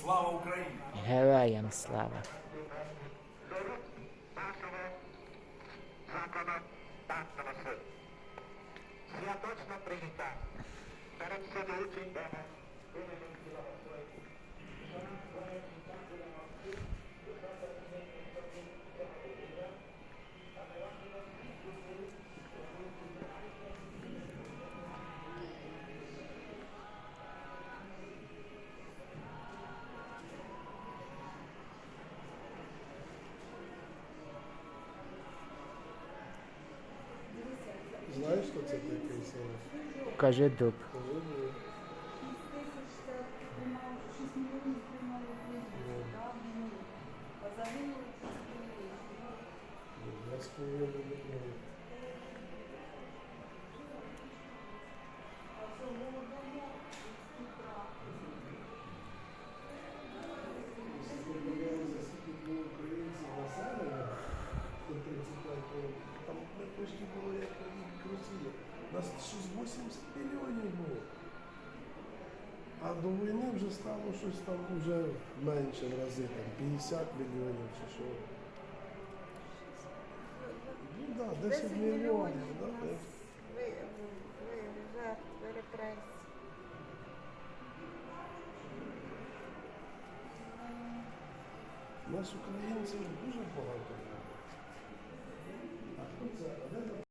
Слава Україні! Героям слава! Святочна привітання! Перед всенучим Богом! Знаєш, що це такий село? Каже дуб. Скажи дуб. Я Нас щось 80 мільйонів було. А до війни вже стало щось там вже менше в рази, там 50 мільйонів чи що. Ну так, да, 10 мільйонів. Да, десь. ви, ви, жертви репресій. Нас українців дуже багато.